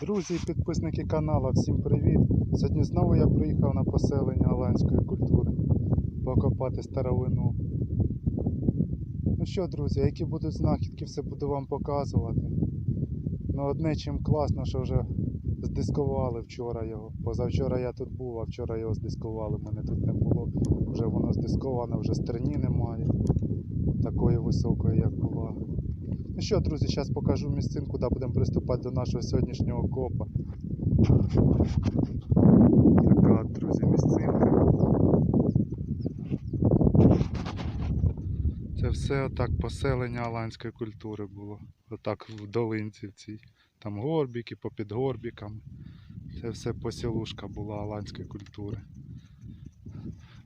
Друзі і підписники каналу, всім привіт! Сьогодні знову я приїхав на поселення голландської культури покопати старовину. Ну що, друзі, які будуть знахідки, все буду вам показувати. Ну одне чим класно, що вже здискували вчора його. Позавчора я тут був, а вчора його здискували, мене тут не було. Вже воно здисковане, вже стерні немає. Такої високої, як була. Ну що, друзі, зараз покажу місцинку, де будемо приступати до нашого сьогоднішнього копа. Така, друзі, місцинка. Це все отак поселення аланської культури було. Отак в долинці в цій. Там горбіки, попід горбіками. Це все посілушка була аланської культури.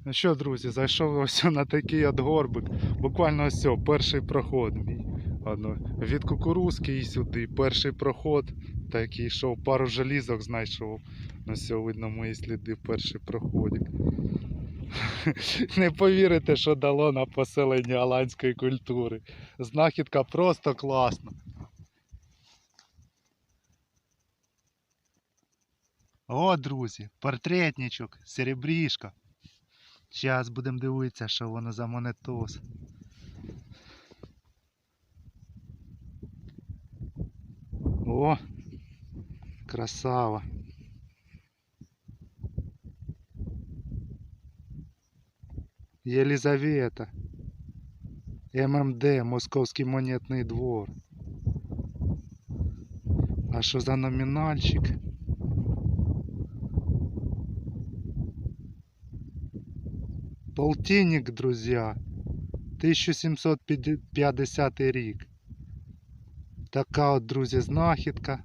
Ну що, друзі, зайшов ось на такий от горбик. Буквально ось перший проход мій. Одно. Від кукурузки і сюди. Перший проход. Такий йшов, пару желізок знайшов. Ну все, видно мої сліди перший проходик. Не повірите, що дало на поселення аланської культури. Знахідка просто класна. О, друзі, портретничок, серебрішка. Зараз будемо дивитися, що воно за монетос. О, красава. Єлизавета. ММД, Московський монетний двор. А що за номінальчик? Полтинник, друзья. 1750 рік. Така от, друзі, знахідка.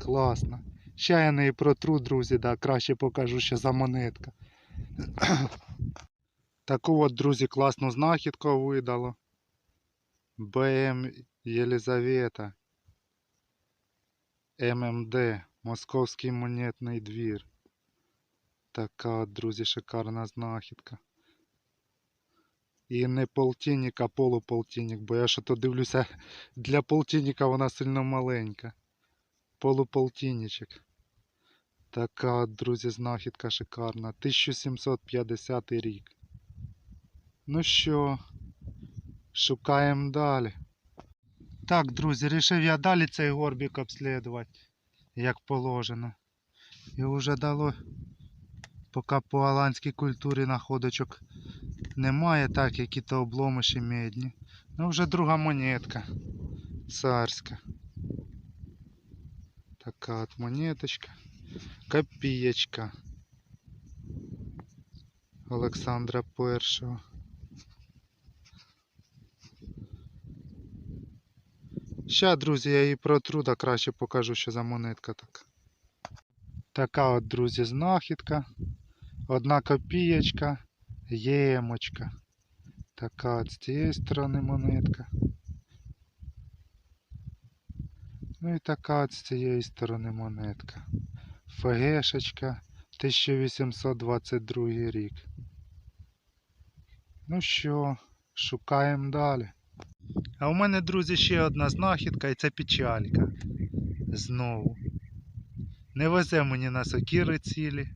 Класна. Ще я неї протру, друзі, да, краще покажу, що за монетка. Таку от, друзі, класну знахідку видало. БМ Єлизавета. ММД. Московський монетний двір. Така от, друзі, шикарна знахідка. І не полтинник, а полуполтинник, бо я що то дивлюся, для полтинника вона сильно маленька. Полуполтинничок. Така, друзі, знахідка шикарна. 1750 рік. Ну що, шукаємо далі. Так, друзі, рішив я далі цей горбик обслідувати, як положено. І вже дало, поки по аланській культурі находочок немає, так, які то обломиші медні. Ну, вже друга монетка. Царська. Така от монеточка. Копієчка. Олександра Першого. Ща, друзі, я її протру, да краще покажу, що за монетка така. Така от, друзі, знахідка. Одна копієчка. Ємочка. Така з цієї сторони монетка. Ну і така з цієї сторони монетка. ФГшечка 1822 рік. Ну що, шукаємо далі. А у мене, друзі, ще одна знахідка і це печалька. Знову. Не везе мені на сокири цілі.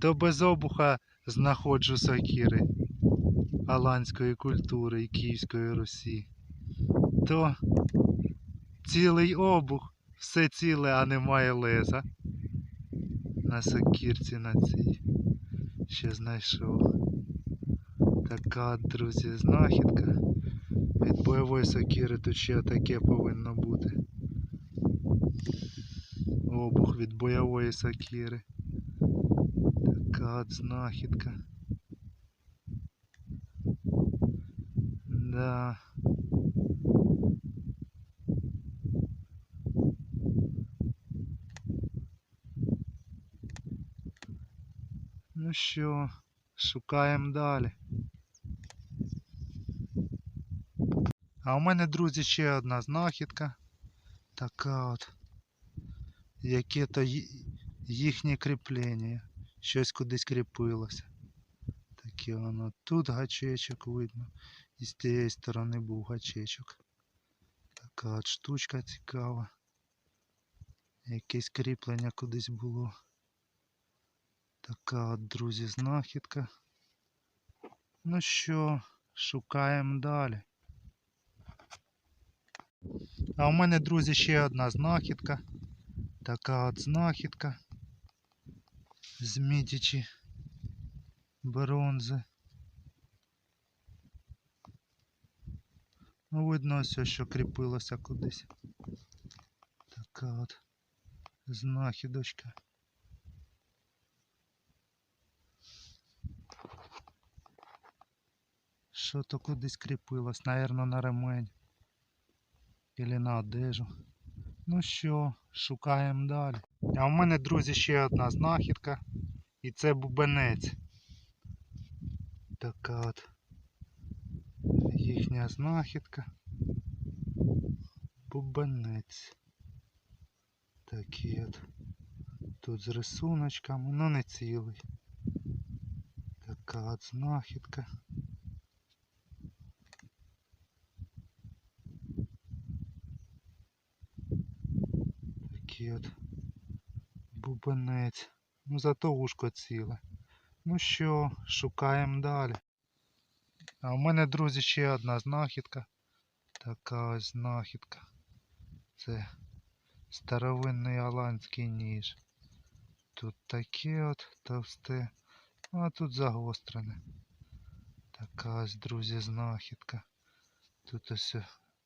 То без обуха знаходжу сокири Аланської культури і Київської Русі. То цілий обух, все ціле, а немає леза. На сокирці на цій. Ще знайшов. Така, друзі, знахідка. Від бойової сокири тут ще таке повинно бути. Обух від бойової сокири. От знахідка. Да. Ну що, шукаємо далі. А у мене, друзі, ще одна знахідка. Така от. Яке то їхнє кріплення. Щось кудись кріпилося. Таке воно. Тут гачечок видно. І з тієї сторони був гачечок. Така от штучка цікава. Якесь кріплення кудись було. Така от, друзі, знахідка. Ну що, шукаємо далі. А у мене, друзі, ще одна знахідка. Така от знахідка. З мідічі бронзи. Ну, видно ось, що кріпилося кудись. Така от знахідочка. Що то кудись кріпилось, наверно, на ремень. Или на одежу. Ну що, шукаємо далі. А в мене, друзі, ще одна знахідка. І це бубенець. Така от їхня знахідка. Бубенець. Такий от. Тут з рисуночками, ну не цілий. Така от знахідка. Такий от бубенець. Ну зато ушко ціле. Ну що, шукаємо далі. А у мене, друзі, ще одна знахідка. Така ось знахідка. Це старовинний голландський ніж. Тут таке от товсте, а тут загострене. Така ось, друзі, знахідка. Тут ось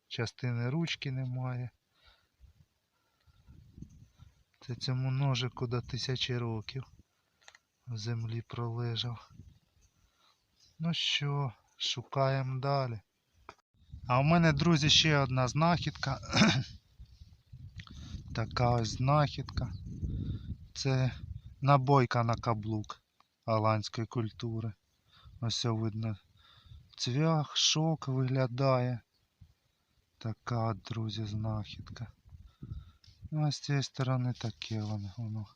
частини ручки немає. Це цьому ножику до тисячі років в землі пролежав. Ну що, шукаємо далі. А у мене, друзі, ще одна знахідка. така ось знахідка. Це набойка на каблук голландської культури. Ось видно. Цвях, шок виглядає. Така, друзі, знахідка. Ну, а з цієї сторони таке воно. воно.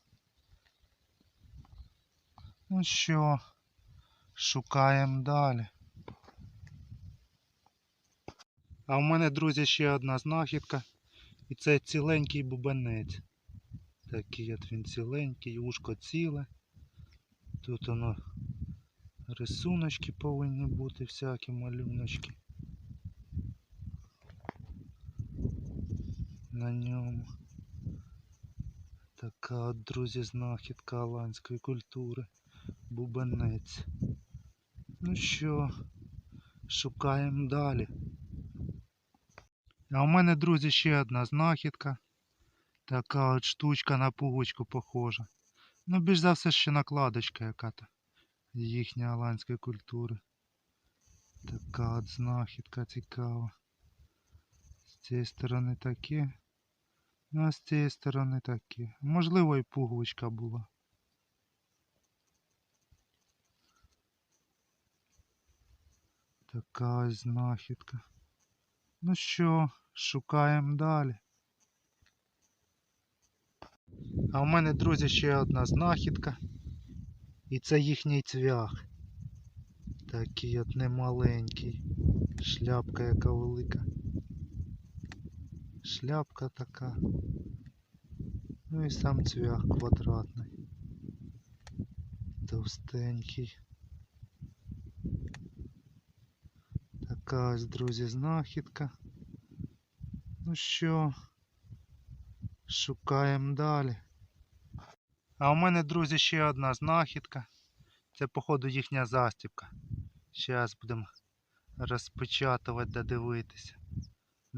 Ну що, шукаємо далі. А у мене, друзі, ще одна знахідка. І це ціленький бубенець. Такий от він ціленький, ушко ціле. Тут воно рисуночки повинні бути, всякі малюночки. На ньому. Така друзі, знахідка голландської культури. Бубенець. Ну що, шукаємо далі. А у мене, друзі, ще одна знахідка. Така от штучка на пуговичку похожа. Ну, більш за все ще накладочка яка-то їхня голландської культури. Така от знахідка цікава. З цієї сторони таке. Ну а з цієї сторони таке. Можливо і пуговичка була. Така ось знахідка. Ну що, шукаємо далі. А у мене, друзі, ще одна знахідка. І це їхній цвях. Такий от немаленький. Шляпка яка велика. Шляпка така. Ну і сам цвях квадратний. Товстенький. Така ось, друзі, знахідка. Ну що, шукаємо далі. А у мене, друзі, ще одна знахідка. Це, походу, їхня застібка. Зараз будемо розпечатувати да дивитися.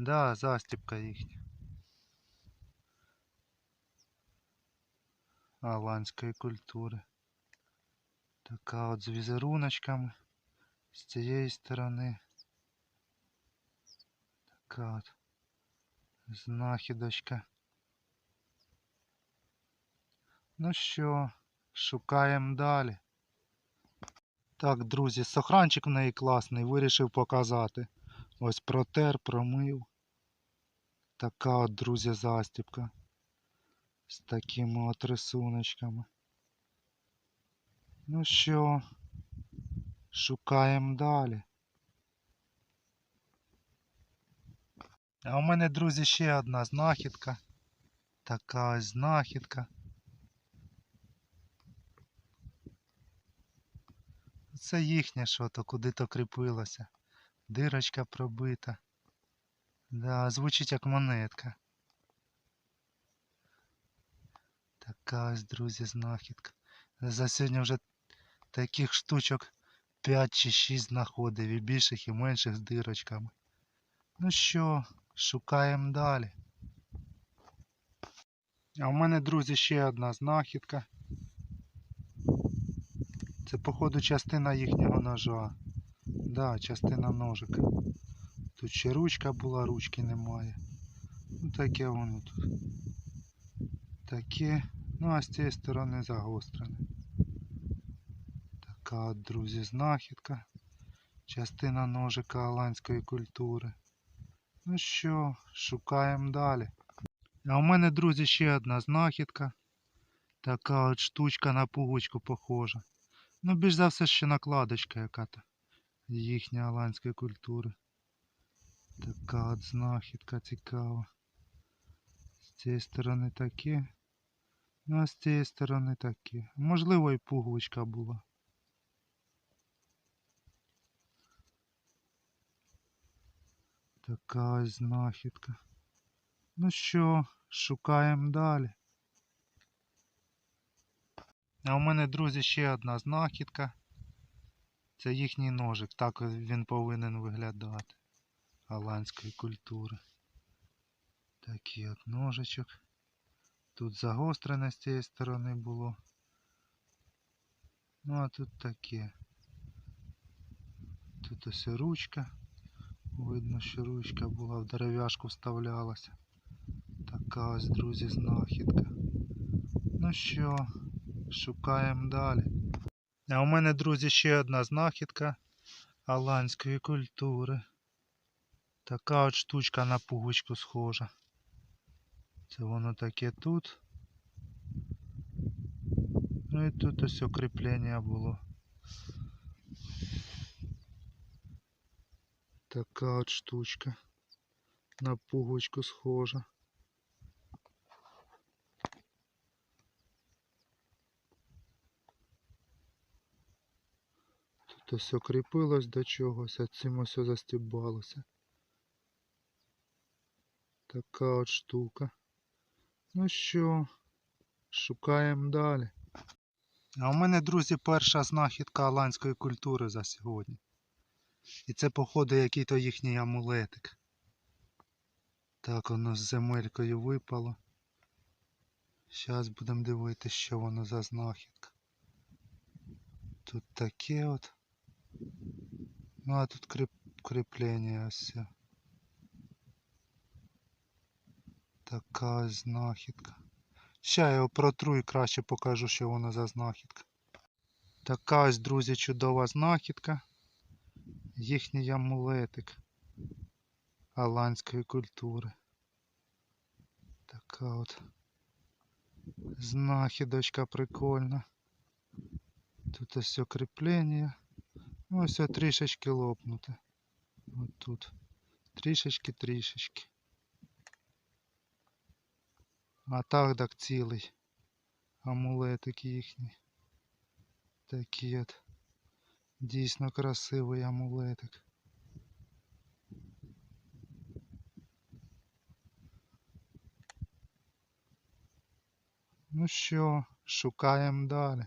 Да, застібка їхня. Голландської культури. Така от з візеруночками. З цієї сторони. Така от знахідочка. Ну що, шукаємо далі. Так, друзі, сохранчик в неї класний, вирішив показати. Ось протер, промив. Така от, друзі, застібка. З такими от рисуночками. Ну що, шукаємо далі. А у мене, друзі, ще одна знахідка. Така ось знахідка. Це їхнє що-то, куди-то кріпилося. Дирочка пробита. Да, звучить як монетка. Така ось, друзі, знахідка. За сьогодні вже таких штучок 5 чи 6 знаходив, і більших, і менших з дирочками. Ну що, шукаємо далі. А в мене, друзі, ще одна знахідка. Це, походу, частина їхнього ножа. Да, частина ножика. Тут ще ручка була, ручки немає. Ну таке воно тут. Таке. Ну а з цієї сторони загострене. Така от, друзі, знахідка. Частина ножика голландської культури. Ну що, шукаємо далі. А у мене, друзі, ще одна знахідка. Така от штучка на пуговичку похожа. Ну, більш за все, ще накладочка яка-то їхня голландської культури. Така от знахідка цікава. З цієї сторони таке. Ну а з цієї сторони таке. Можливо і пуговичка була. Така ось знахідка. Ну що, шукаємо далі. А у мене, друзі, ще одна знахідка. Це їхній ножик. Так він повинен виглядати. Голландської культури. Такий от ножичок. Тут загострене з цієї сторони було. Ну а тут таке. Тут ось ручка. Видно, що ручка була в дерев'яшку вставлялася. Така ось, друзі, знахідка. Ну що, шукаємо далі. А у мене, друзі, ще одна знахідка голландської культури. Така от штучка на пуговичку схожа. Це воно таке тут. Ну і тут ось укріплення було. Така от штучка. На пуговичку схожа. Тут ось окріпилось до чогось, а цим ось застібалося. Така от штука. Ну що, шукаємо далі. А у мене, друзі, перша знахідка голландської культури за сьогодні. І це, походу, який-то їхній амулетик. Так воно з земелькою випало. Зараз будемо дивитися, що воно за знахідка. Тут таке от. Ну а тут кріп... кріплення ось. все. Така знахідка. Ще я його протру і краще покажу, що воно за знахідка. Така ось, друзі, чудова знахідка. Їхній амулетик голландської культури. Така от знахідочка прикольна. Тут ось кріплення. Ось трішечки лопнуте. От тут. Трішечки-трішечки. А так цілий. Амулетик їхній. Такий от. Дійсно красивий амулетик. Ну що, шукаємо далі.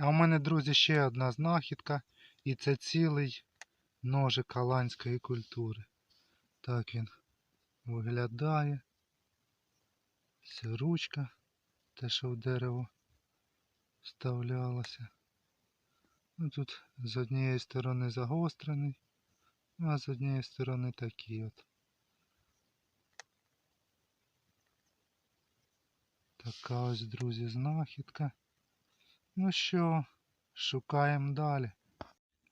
А у мене, друзі, ще одна знахідка. І це цілий ножик голландської культури. Так він виглядає. Це ручка, те, що в дерево вставлялося. Ну тут з однієї сторони загострений, ну, а з однієї сторони такий от. Така ось, друзі, знахідка. Ну що, шукаємо далі.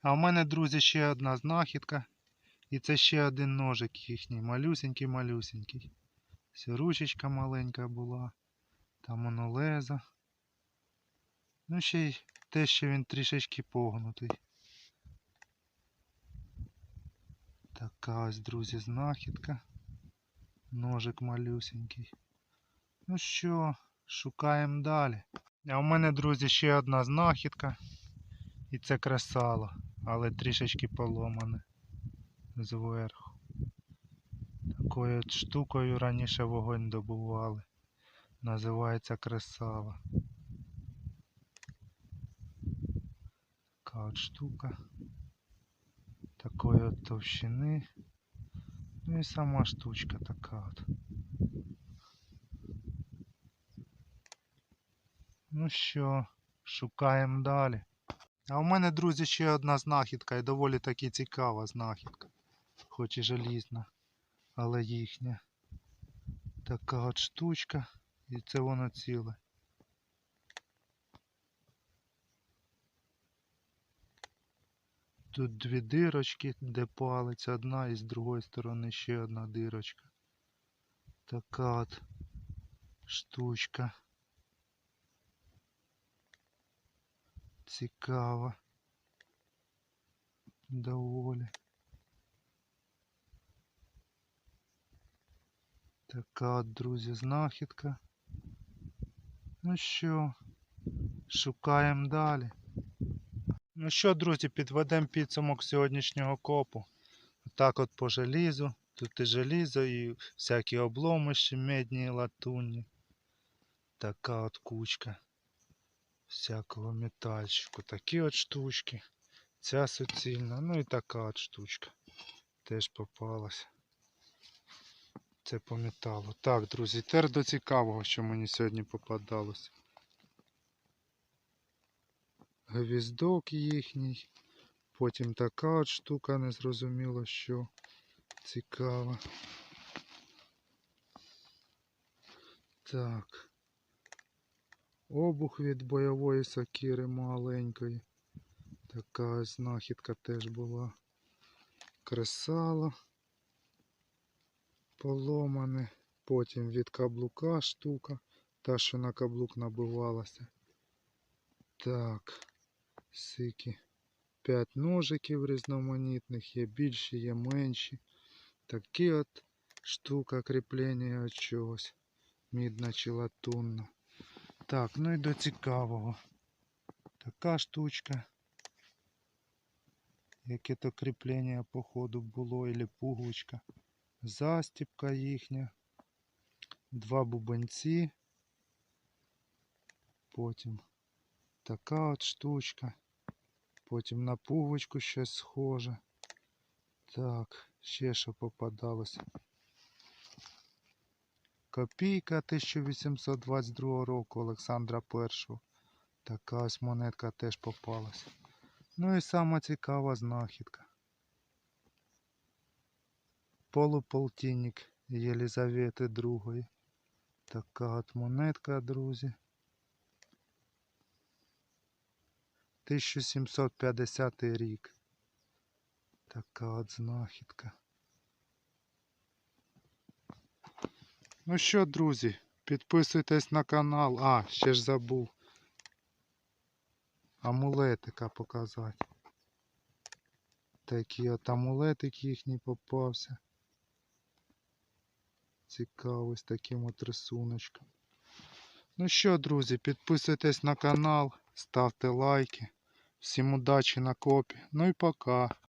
А в мене, друзі, ще одна знахідка. І це ще один ножик їхній, малюсенький-малюсенький. Ся ручечка маленька була. Там воно лезо. Ну ще й те, що він трішечки погнутий. Така ось, друзі, знахідка. Ножик малюсенький. Ну що, шукаємо далі. А у мене, друзі, ще одна знахідка. І це кресало, але трішечки поломане зверху. Такою штукою раніше вогонь добували. Називається кресало. Така от штука. Такої от товщини. Ну і сама штучка така от. Ну що, шукаємо далі. А у мене, друзі, ще одна знахідка і доволі таки цікава знахідка. Хоч і желізна, але їхня. Така от штучка. І це воно ціле. Тут дві дирочки, де палець одна і з другої сторони ще одна дирочка. Така от штучка. Цікава. Доволі. Така друзі, знахідка. Ну що, шукаємо далі. Ну що, друзі, підведемо підсумок сьогоднішнього копу. Так от по желізу. Тут і желізо, і всякі обломищі, медні латунні. Така от кучка всякого метальчику. Такі от штучки. Ця суцільна, ну і така от штучка. Теж попалась. Це по. Так, друзі, тепер до цікавого, що мені сьогодні попадалося. Гвіздок їхній. Потім така от штука, незрозуміло що. Цікава. Так. Обух від бойової сокири маленької. Така знахідка теж була. Кресало поломане. Потім від каблука штука. Та, що на каблук набивалася. Так. Сики. П'ять ножиків різноманітних, є більші, є менші. Такі от штука кріплення чогось. Мідна чи латунна. Так, ну і до цікавого. Така штучка. Яке то кріплення походу було, или пуговичка. Застіпка їхня. Два бубенці. Потім така от штучка. Потім на пуговичку щось схоже. Так, ще що попадалося. Копійка 1822 року Олександра І. Така ось монетка теж попалася. Ну і сама цікава знахідка. Полуполтинник Єлизавети II. Така от монетка, друзі. 1750 рік. Така от знахідка. Ну що, друзі, підписуйтесь на канал. А, ще ж забув. Амулетика показати. Такий от амулетик їхній попався. Цікавий з таким от рисуночком. Ну що, друзі, підписуйтесь на канал, ставте лайки. Всім удачі на копі. Ну і пока.